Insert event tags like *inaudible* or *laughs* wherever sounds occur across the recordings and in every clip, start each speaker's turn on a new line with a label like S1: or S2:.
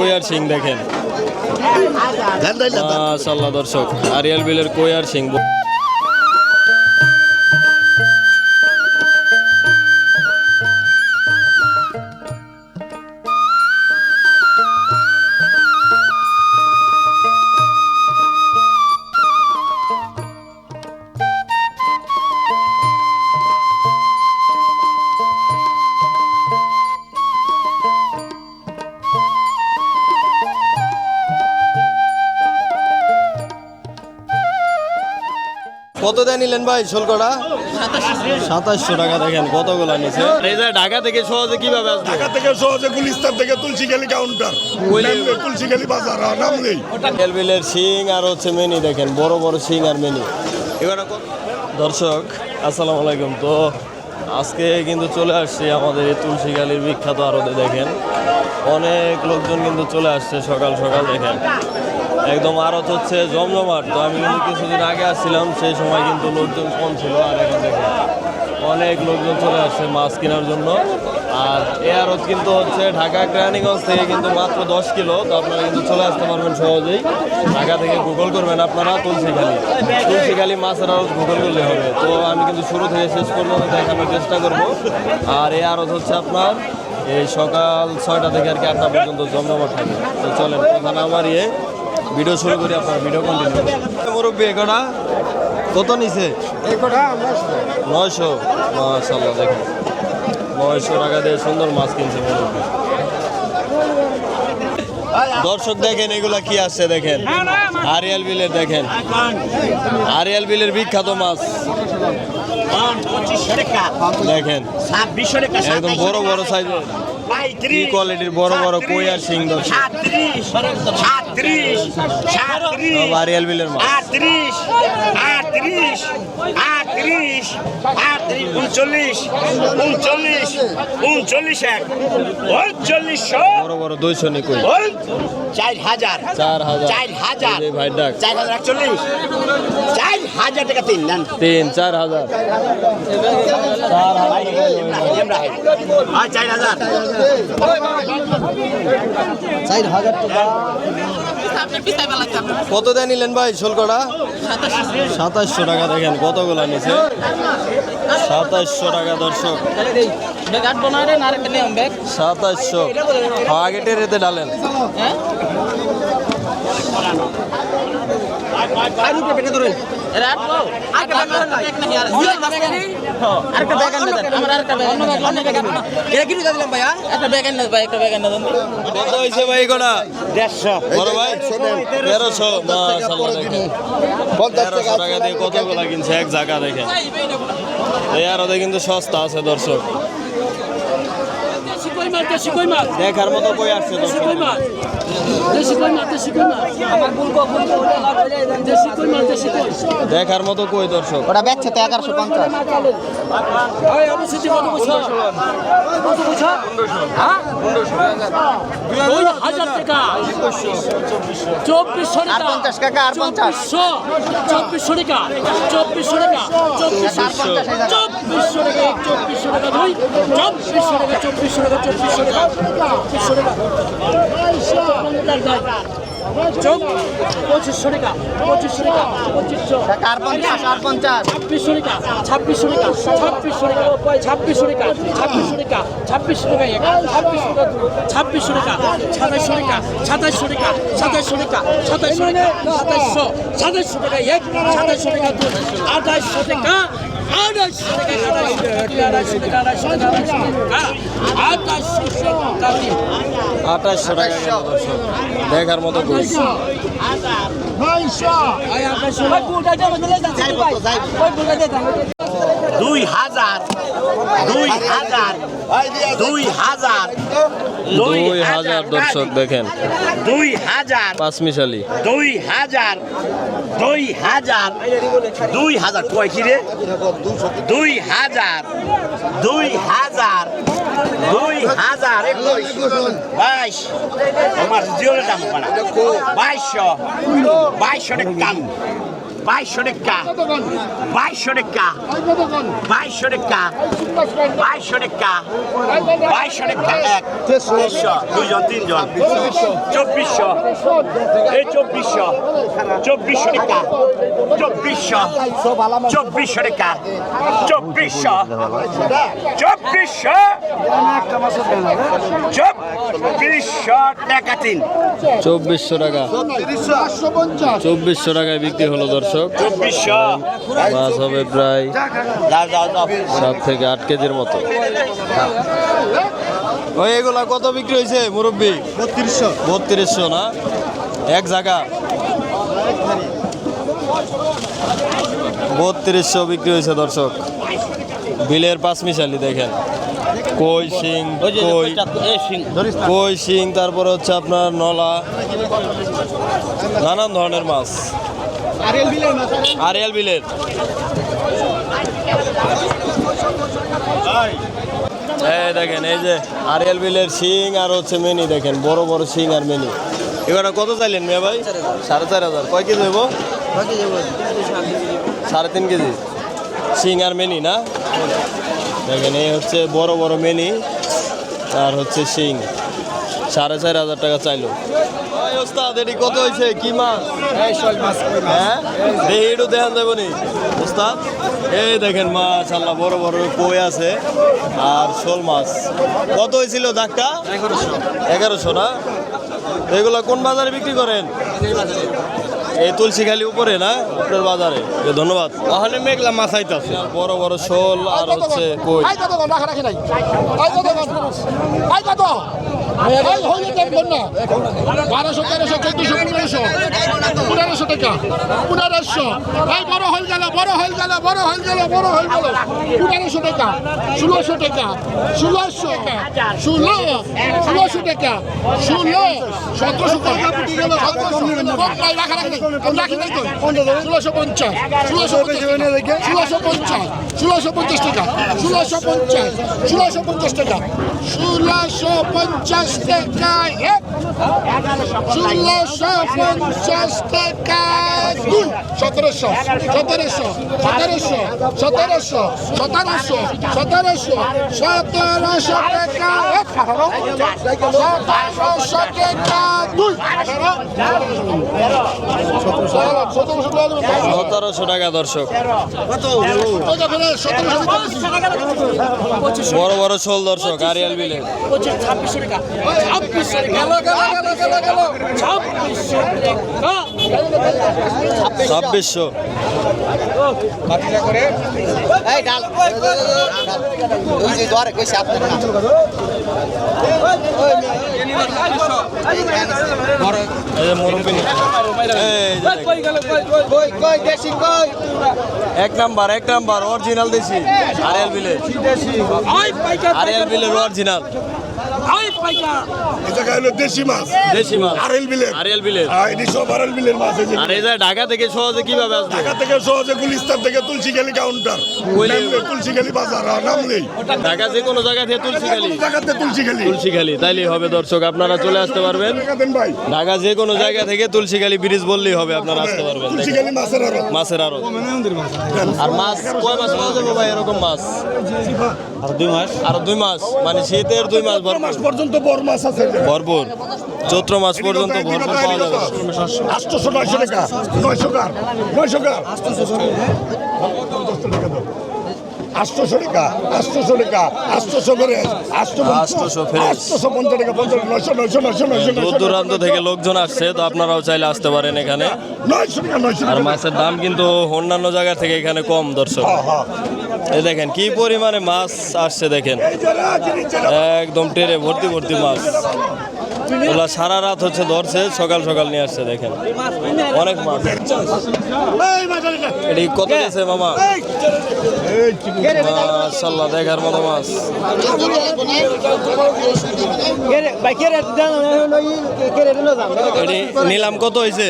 S1: কোয়ার সিং দেখেন। মাশাল্লাহ দর্শক আরিয়াল বিলের কোয়ার সিং। কত দেয় নিলেন ভাই শোলকটা সাতাশশো টাকা দেখেন কতগুলো নিছে এই যে ঢাকা থেকে সহজে কীভাবে আসবে?
S2: ঢাকা থেকে সহজে গুলিস্তান থেকে তুলসীখালি কাউন্টার তুলসীখালি বাজার নামলেই
S1: আরিয়াল বিলের সিং আর হচ্ছে মেনি দেখেন বড় বড় সিং আর মেনি। এবারে দর্শক আসসালামু আলাইকুম। তো আজকে কিন্তু চলে আসছি আমাদের এই তুলসীগালির বিখ্যাত আরতে দেখেন। অনেক লোকজন কিন্তু চলে আসছে সকাল সকাল দেখেন। একদম আরত হচ্ছে জমজমাট। তো আমি কিন্তু কিছুদিন আগে আসছিলাম, সেই সময় কিন্তু লোকজন কম ছিল, আর এখন দেখেন অনেক লোকজন চলে আসছে মাছ কেনার জন্য। আর এ আড়ত কিন্তু হচ্ছে ঢাকা কেরানীগঞ্জ থেকে কিন্তু মাত্র দশ কিলো, তো আপনারা কিন্তু চলে আসতে পারবেন সহজেই। ঢাকা থেকে গুগল করবেন আপনারা তুলসীখালি। তুলসীখালি মাছের আড়ত গুগল করলে হবে। তো আমি কিন্তু শুরু থেকে শেষ পর্যন্ত দেখানোর চেষ্টা করব। আর এ আড়ত হচ্ছে আপনার এই সকাল ছয়টা থেকে আর কি আটটা পর্যন্ত জমজমাট থাকে। তো চলেন, কথা না মারিয়ে ভিডিও শুরু করি আপনার ভিডিও কন্টিনিউ মুরব্বী এগোটা কত নিছে? নয়শো? মাশাল্লাহ দেখেন। নয়শো টাকা দিয়ে সুন্দর মাছ কিনছে মুরব্বী। দর্শক দেখেন এগুলা কি আসছে দেখেন। আরিয়াল বিলের দেখেন। আরিয়াল বিলের বিখ্যাত মাছ। দেখেন। একদম বড় বড় সাইজের। কি কোয়ালিটির বড় বড় কই আর শিং দর্শক
S3: সাতত্রিশ
S1: সব আরিয়াল বিলের মাছ
S3: আটত্রিশ আটত্রিশ আটত্রিশ আটত্রিশ উনচল্লিশ উনচল্লিশ উনচল্লিশ এক উনচল্লিশশো
S1: বড় বড় দুইশো নি কই
S3: ওই চার হাজার
S1: চার হাজার।
S3: চার হাজার
S1: ভাই ডাক।
S3: চার হাজার একচল্লিশ চার হাজার টাকা তিন নেন।
S1: তিন চার হাজার। চার হাজার।
S3: চার হাজার।
S1: কত দেয় নিলেন ভাই শুল্কটা? সাতাশশো টাকা দেখেন কতগুলো নিছে? সাতাশশো টাকা দর্শক। সাতাশশো। আগে টেরেতে ডালেন
S4: হ্যাঁ?
S1: কতগুলো কিনছে? এক জায়গা দেখেন। এই কিন্তু সস্তা আছে দর্শক।
S5: মাছ দেশি কই মাছ
S1: দেখার মতো কই আসছে
S5: দেশি
S1: দর্শক?
S5: কই মাছ দেশি কই মাছ দেশি কই মাছ আমার ভুল কো ভুল দেশি কই মাছ দেশি কই?
S1: দেখার মতো কই দর্শক?
S4: ওটা বেচছে তো এগারোশো পঞ্চাশ।
S5: ওই কত বছর কত বছর হ্যাঁ? টাকা। চব্বিশশো টাকা।
S4: পঞ্চাশ টাকা, আর পঞ্চাশ।
S5: চব্বিশশো। চব্বিশশো টাকা। চব্বিশশো টাকা। চব্বিশশো। চব্বিশশো টাকা চব্বিশশো টাকা। দুই চব্বিশশো টাকা চব্বিশশো টাকা চব্বিশশো টাকা। চব্বিশশো টাকা চোখ পঁচিশশো টাকা পঁচিশশো টাকা পঁচিশশো
S4: আর পঞ্চাশ আর পঞ্চাশ
S5: ছাব্বিশশো টাকা ছাব্বিশশো টাকা ছাব্বিশশো টাকা ছাব্বিশশো টাকা ছাব্বিশশো টাকা ছাব্বিশশো টাকা ছাব্বিশশো টাকা ছাব্বিশশো টাকা সাতাইশশো টাকা সাতাইশশো টাকা সাতাইশশো টাকা সাতাইশশো টাকা সাতাইশশো সাতাইশশো টাকা এক সাতাইশশো টাকা দুই আঠাইশশো টাকা আড়াইশো টাকা আড়াইশো টাকা আড়াইশো টাকা আড়াইশো টাকা
S1: আঠাশশো টাকা দেখার মতো কই?
S3: দুই হাজার দুই হাজার দুই হাজার
S1: দুই হাজার দর্শক দেখেন
S3: দুই হাজার
S1: পাঁচ মিশালি
S3: দুই হাজার দুই হাজার দুই হাজার কয় কি রে দুই হাজার দুই হাজার দুই হাজার বাইশ আমার জিওর দাম বাইশশো বাইশশো টাকা দাম বাইশশো টাকা বাইশশো টাকা বাইশশো টাকা বাইশশো টাকা বাইশশো টাকা এক তেইশশো। দুজন তিনজন। চব্বিশশো। এই চব্বিশশো। চব্বিশশো টাকা চব্বিশশো। চব্বিশশো টাকা চব্বিশশো। চব্বিশশো। চব্বিশশো টাকা তিন।
S1: চব্বিশশো টাকা। চব্বিশশো টাকায় বিক্রি হলো দর্শক।
S3: চব্বিশশো
S1: মাছ হবে প্রায় সাত থেকে আট কেজির মতো। ওই এগুলা কত বিক্রি হয়েছে মুরব্বী? বত্রিশশো। বত্রিশশো না? এক জায়গা। বত্রিশশো বিক্রি হয়েছে দর্শক। বিলের পাঁচ মিশালি দেখেন। কই শিং কই কই শিং তারপরে হচ্ছে আপনার নলা। নানান ধরনের মাছ। আরিয়াল বিলের এই দেখেন এই যে আরিয়াল বিলের শিং আর হচ্ছে মেনি দেখেন বড় বড় শিং আর মেনি। এখানে কত চাইলেন মেয়ে ভাই? সাড়ে চার হাজার। কয় কেজি হইব? সাড়ে তিন কেজি। শিং আর মেনি না? দেখেন এই হচ্ছে বড় বড় মেনি আর হচ্ছে শিং। সাড়ে চার হাজার টাকা চাইলো। ওস্তাদ এটি কত হয়েছে? কি মাছ? হ্যাঁ? এইটু দেখান দেবো নি। ওস্তাদ এই দেখেন মাছ আল্লাহ বড় বড় কই আছে আর শোল মাছ। কত হয়েছিল দাগটা? এগারোশো। না? এগুলো কোন বাজারে বিক্রি করেন? এই তুলসীখালি উপরে না? উপরের বাজারে? ধন্যবাদ। ওখানে মেঘলা মাছ আইতাছে বড় বড় শোল আর হচ্ছে কই?
S6: বারোশো তেরোশো চোদ্দশো পনেরোশো। পনেরোশো টাকা। পনেরোশো। আই বড় হয়ে গেল বড় হয়ে গেল বড় হয়ে গেল বড় হয়ে গেল। পনেরোশো টাকা ষোলোশো টাকা ষোলোশো ষোলো ষোলোশো টাকা ষোলো সতেরোশো টাকা। রাখা রাখি ষোলোশো পঞ্চাশ। ষোলোশো ষোলোশো পঞ্চাশ। ষোলোশো পঞ্চাশ। টাকা। ষোলোশো পঞ্চাশ। ষোলোশো পঞ্চাশ টাকা। ষোলোশো পঞ্চাশ টাকা এক ষোলোশো পঞ্চাশ টাকা দুই সতেরোশো। সতেরোশো। সতেরোশো। সতেরোশো। সতেরোশো। সতেরোশো। সতেরোশো টাকা এক সতেরোশো টাকা দুই সতেরোশো টাকা
S1: দর্শক। বড় বড় শোল দর্শক আরিয়াল বিলে।
S5: ছাব্বিশশো টাকা। ছাব্বিশশো টাকা।
S1: ছাব্বিশশো। এক নাম্বার এক নাম্বার অরিজিনাল দেশি আরিয়াল বিলে আরিয়াল বিলের অরিজিনাল
S2: হলো দেশি মাছ।
S1: দেশি মাছ।
S2: বিলের।
S1: বিলের।
S2: এটি সব বিলের মাছ
S1: আর ঢাকা থেকে সহজে কীভাবে আসবে?
S2: ঢাকা থেকে সহজে গুলিস্তান থেকে তুলসীখালি কাউন্টার তুলসীখালি বাজার নামলেই
S1: ঢাকা যে কোনো জায়গা থেকে তুলসী
S2: জায়গাতে তুলসীখালি।
S1: তুলসী খালি হবে দর্শক আপনারা চলে আসতে পারবেন। ঢাকা যে কোনো জায়গা থেকে তুলসীখালি ব্রিজ বললেই হবে আপনারা আসতে পারবেন। দেখেন।
S2: তুলসীখালি মাছের আরও
S1: মাছের আরও আর মাছ কয় মাস পাওয়া যাবে ভাই এরকম মাছ? আর দুই মাস। আর দুই মাস মানে শীতের দুই মাস ভরপুর
S2: পর্যন্ত বড় মাছ আছে।
S1: ভরপুর। চৈত্র মাস পর্যন্ত ভরপুর পাওয়া যাবে।
S2: আটশোশো নয়শো টাকা। নয়শো কার নয়শো কার আটশোশো টাকা আটশোশো টাকা আটশোশো করে আটশো
S1: 800 ফ্রেশ।
S2: আটশোশো পঞ্চাশ টাকা পঞ্চাশ নয়শো নয়শো নয়শো নয়শো
S1: দূর দূরান্ত থেকে লোকজন আসছে তো আপনারাও চাইলে আসতে পারেন এখানে।
S2: নয়শো টাকা নয়শো
S1: আর মাছের দাম কিন্তু অন্যান্য জায়গা থেকে এখানে কম দর্শক।
S2: হ্যাঁ, হ্যাঁ।
S1: এই দেখেন, কি পরিমাণে মাছ আসছে দেখেন। একদম টেরে ভর্তি ভর্তি মাছ। ওগুলা সারা রাত হচ্ছে ধরছে, সকাল সকাল নিয়ে আসছে, দেখেন। অনেক মাছ। এটি কত গেছে মামা? মাশাল্লাহ দেখার মতো মাছ। নিলাম কত হয়েছে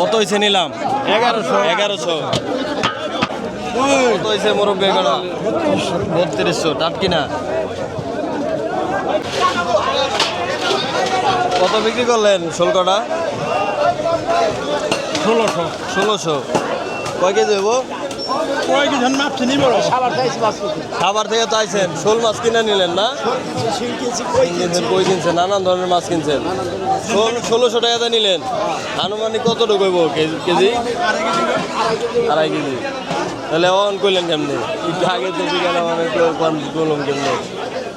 S1: কত হয়েছে নিলাম? এগারোশো। এগারোশো। কত হয়েছে মুরব্বী এগারো বত্রিশশো টাটকি না কত বিক্রি করলেন ষোলকটা
S5: ষোলোশো।
S1: ষোলোশো। কয় কেজি দেবো খাবার থেকে চাইছেন শোল মাছ কিনে নিলেন না? কিনছেন কই কিনছেন? নানান ধরনের মাছ কিনছেন। শোল ষোলোশো টাকাতে নিলেন। আনুমানিক কতটুকু হইব কেজি? কেজি। আড়াই কেজি। তাহলে অন করলেন কেমনি? একটু আগে তো জিজ্ঞাসা করলাম কেমনি?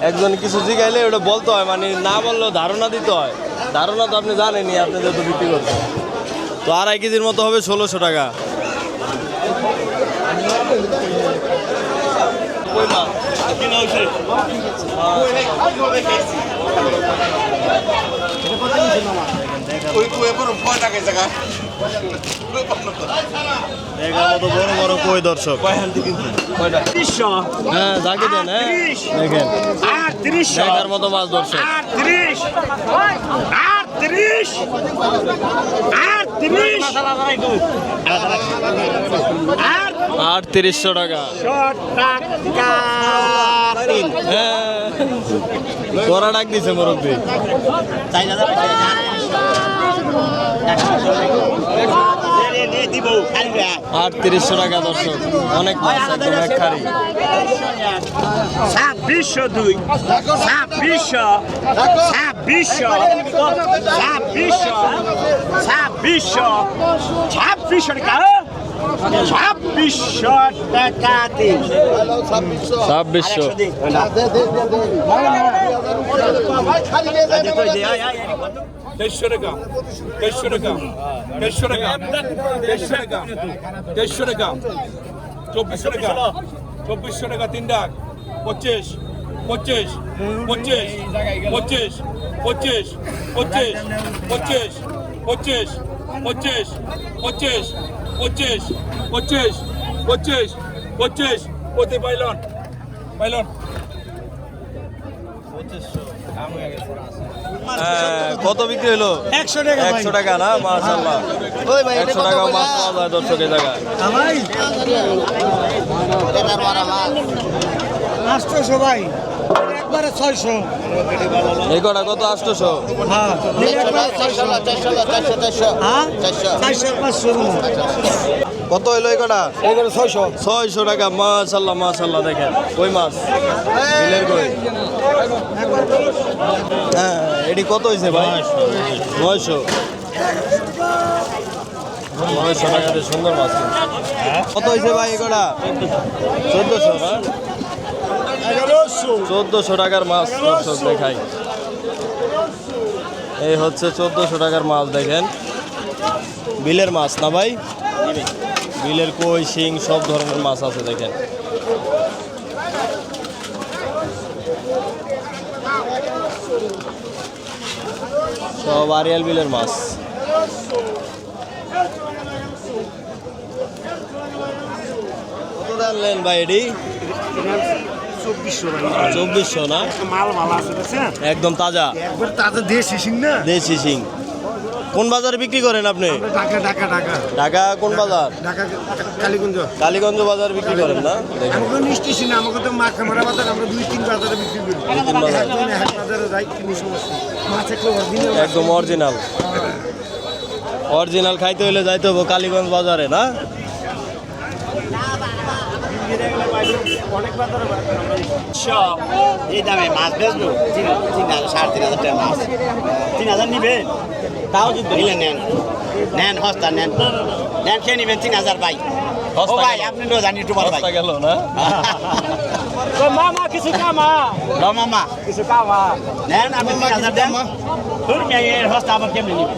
S1: একজন কিছু জিগাইলে ওটা বলতে হয় মানে না বললেও ধারণা দিতে হয়। ধারণা তো আপনি জানেনই, আপনি যেহেতু বিক্রি করছেন। তো আড়াই কেজির মতো হবে ষোলোশো টাকা। কই মাছ দেখার মতো বড় বড় কই দর্শক? হ্যাঁ দেন হ্যাঁ। দেখেন। মতো মাছ দর্শক। আটত্রিশশো টাকা। হ্যাঁ। তোরা ডাক দিছে মুরব্বী। আটত্রিশশো টাকা দর্শক অনেক মাছ একদম এক খারি
S3: ছাব্বিশশো দুই ছাব্বিশশো ছাব্বিশশো ছাব্বিশশো ছাব্বিশশো ছাব্বিশশো টাকা ছাব্বিশশো টাকা দিন
S1: ছাব্বিশশো
S7: দেড়শো টাকা দেড়শো টাকা দেড়শো টাকা দেড়শো টাকা দেড়শো টাকা চব্বিশশো টাকা চব্বিশশো টাকা তিন ডাক পঁচিশ পঁচিশ পঁচিশ পঁচিশ পঁচিশ পঁচিশ পঁচিশ পঁচিশ পঁচিশ পঁচিশ পঁচিশ পঁচিশ পঁচিশ পঁচিশ পঁচিশ পাইলন পাইলন
S1: হ্যাঁ, কত বিক্রি হলো? একশো টাকা একশো টাকা না? মাশাল্লাহ একশো টাকা মাছ পাওয়া যায় দর্শক এই জায়গায়।
S5: আটশোশো ভাই। একবারে ছয়শো।
S1: এই কটা কত? আটশোশো।
S5: হ্যাঁ চারশো পাঁচশো।
S1: কত হইল এই কটা?
S5: ছয়শো।
S1: ছয়শো টাকা মাশাল্লাহ মাশাল্লাহ দেখেন। কই মাছ? বিলের কই? হ্যাঁ এটি কত হয়েছে ভাই? নয়শো। নয়শো টাকাতে সুন্দর মাছ। কত হয়েছে ভাই এগুলা চোদ্দশো চোদ্দশো টাকার মাছ দর্শক দেখাই। এই হচ্ছে চোদ্দশো টাকার মাছ দেখেন। বিলের মাছ না ভাই? বিলের কই শিং সব ধরনের মাছ আছে দেখেন। সব আরিয়াল বিলের মাছ। কত আনলেন ভাই এডি চব্বিশশো না?
S2: মাল ভালো আছে
S1: একদম তাজা।
S2: একবার তাদের দেশি সিং না?
S1: দেশি শিং। কোন বাজারে বিক্রি করেন আপনি?
S2: ঢাকা ঢাকা ঢাকা।
S1: ঢাকা কোন বাজার?
S2: ঢাকা কালীগঞ্জ।
S1: কালীগঞ্জ বাজার বিক্রি করেন না? দেখেন।
S2: আমাকে মিষ্টি আমাকে তো মাছ খামারা বাজার আমরা দুই তিন বাজারে বিক্রি করি।
S1: তিন বাজার।
S2: একজনে এক বাজারে যাই কিনি সমস্যা মাছ একটা অরিজিনাল
S1: একদম অরিজিনাল অরিজিনাল খাইতে হলে যাইতে হবে কালীগঞ্জ বাজারে না?
S3: এই দামে মাছ বেচবো। তিন তিন সাড়ে তিন হাজার টাকা মাছ। তিন হাজার নিবেন তাও যদি নিলে নেন। নেন হস্তা নেন। নেন খেয়ে নিবেন তিন হাজার ভাই। ও ভাই। আপনি তো জানি একটু বড় ভাই
S1: গেল না? *laughs*
S5: মামা কিছু কামা?
S3: র মামা।
S5: কিছু কামা?
S3: নেন আপনি তিন হাজার দেন। হস্তা আমার কেমনি নিবেন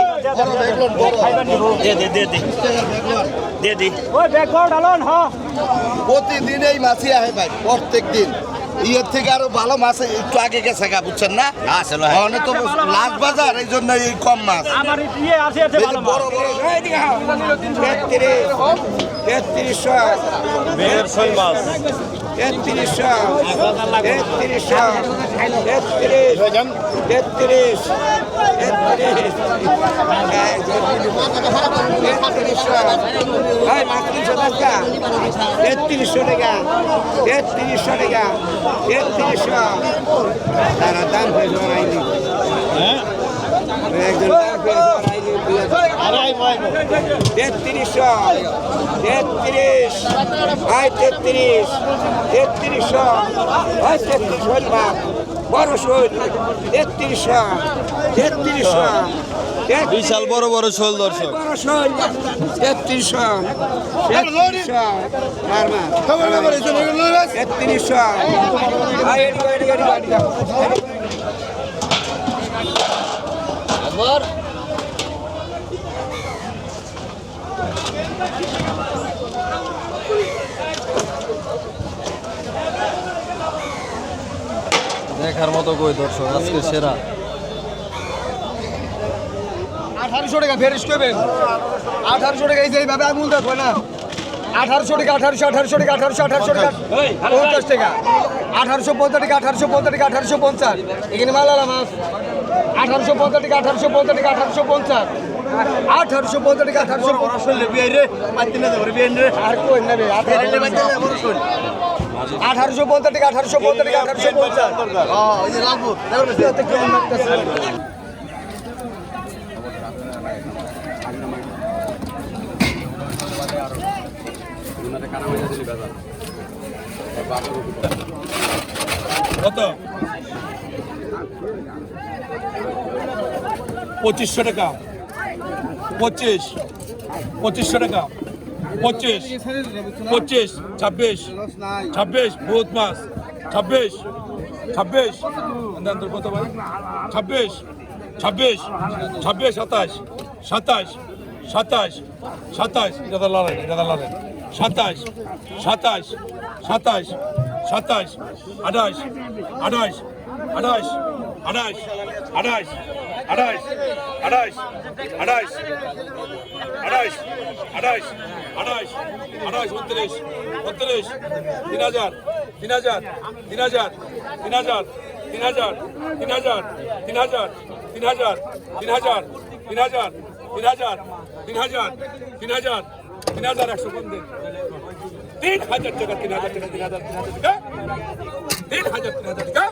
S3: দে দে দে দে দে দে
S5: ওই ব্যাগ ডালন
S6: প্রতিদিন এই মাছই আহে ভাই প্রত্যেক দিন
S2: ইয়ের থেকে আরও ভালো মাছ একটু আগে গেছে গা বুঝছেন না?
S3: আসলে
S2: অনেক তো লাখ বাজার এই জন্য এই কম মাছ।
S5: আমার ইয়ে আছে আছে ভালো
S2: বড় বড়।
S1: মাছ।
S3: তেত্রিশশো তেত্রিশশো তেত্রিশ তেত্রিশ তেত্রিশ তেত্রিশশো টাকা তেত্রিশশো টাকা তেত্রিশশো টাকা তেত্রিশশো তারা দাম হয়ে যাওয়ার আইনি। একজন তেত্রিশশো তেত্রিশ আয় তেত্রিশ তেত্রিশশো আয় তেত্রিশ হইল না বারোশো তেত্রিশশো
S1: বিশাল বড় বড় শোল দর্শক।
S3: তেত্রিশশো তেত্রিশশো আয়
S1: দেখার মতো কই দর্শক আজকে সেরা।
S8: আঠারোশো টাকা ফেরিস করবেন আঠারোশো টাকা এই যে এইভাবে আঙুল দেখো না? আঠারোশো টাকা আঠারোশো আঠারোশো টাকা আঠারোশো আঠারোশো টাকা পঞ্চাশ টাকা। আঠারোশো পঞ্চাশ টাকা আঠারোশো পঞ্চাশ টাকা আঠারোশো পঞ্চাশ। এখানে মালালা মাছ। আঠারোশো পঞ্চাশ টাকা আঠারোশো পঞ্চাশ টাকা আঠারোশো পঞ্চাশ। আঠারোশো পঞ্চাশ টাকা আঠারোশো আর কই নেবে আঠারোশো আঠারোশো পঞ্চাশ। টাকা আঠারোশো পঞ্চাশ
S7: পঁচিশশো টাকা। পঁচিশ। পঁচিশশো টাকা। পঁচিশ পঁচিশ ছাব্বিশ ছাব্বিশ বহুত মাস ছাব্বিশ ছাব্বিশ কত ভাই ছাব্বিশ ছাব্বিশ ছাব্বিশ সাতাশ সাতাশ সাতাশ সাতাশ এটা লড়াই এটা লড়াই সাতাশ সাতাশ সাতাশ সাতাশ আঠাশ আঠাশ আঠাশ আঠাশ আঠাশ আঠাশ আঠাশ আঠাশ আঠাশ আঠাশ আঠাশ আঠাশ উনত্রিশ উনত্রিশ তিন হাজার তিন হাজার তিন হাজার তিন হাজার তিন হাজার তিন হাজার তিন হাজার তিন হাজার তিন হাজার তিন হাজার তিন হাজার তিন হাজার তিন হাজার তিন হাজার একশো বন্ধু তিন হাজার টাকা তিন হাজার টাকা তিন হাজার তিন হাজার তিন হাজার টাকা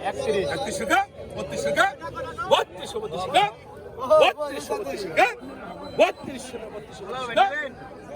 S7: একত্রিশ টাকা বত্রিশ টাকা বত্রিশশো বত্রিশ টাকা বত্রিশশো বত্রিশ টাকা বত্রিশশো টাকা বত্রিশশো টাকা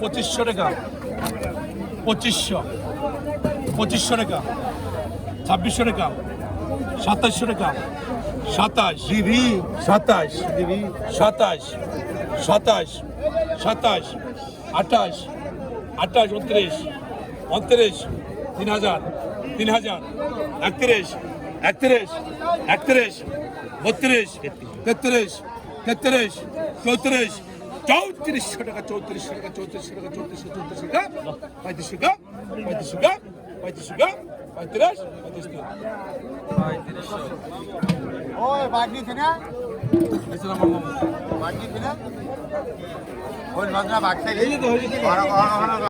S7: পঁচিশশো টাকা। পঁচিশশো। পঁচিশশো টাকা। ছাব্বিশশো টাকা। সাতাশশো টাকা। সাতাশ। দিদি সাতাশ। দিদি সাতাশ। সাতাশ। সাতাশ। আঠাশ। আঠাশ উনত্রিশ উনত্রিশ তিন হাজার। তিন হাজার। একত্রিশ। একত্রিশ। একত্রিশ। বত্রিশ। তেত্রিশ। তেত্রিশ। চৌত্রিশ। চৌত্রিশশো টাকা চৌত্রিশশো টাকা চৌত্রিশশো টাকা চৌত্রিশশো চৌত্রিশশো টাকা পঁয়ত্রিশশো টাকা পঁয়ত্রিশশো টাকা পঁয়ত্রিশশো টাকা পঁয়ত্রিশ পঁয়ত্রিশ
S8: ওই বাগনি থেকে বাগনি থেকে ওই বাগনা বাগছে।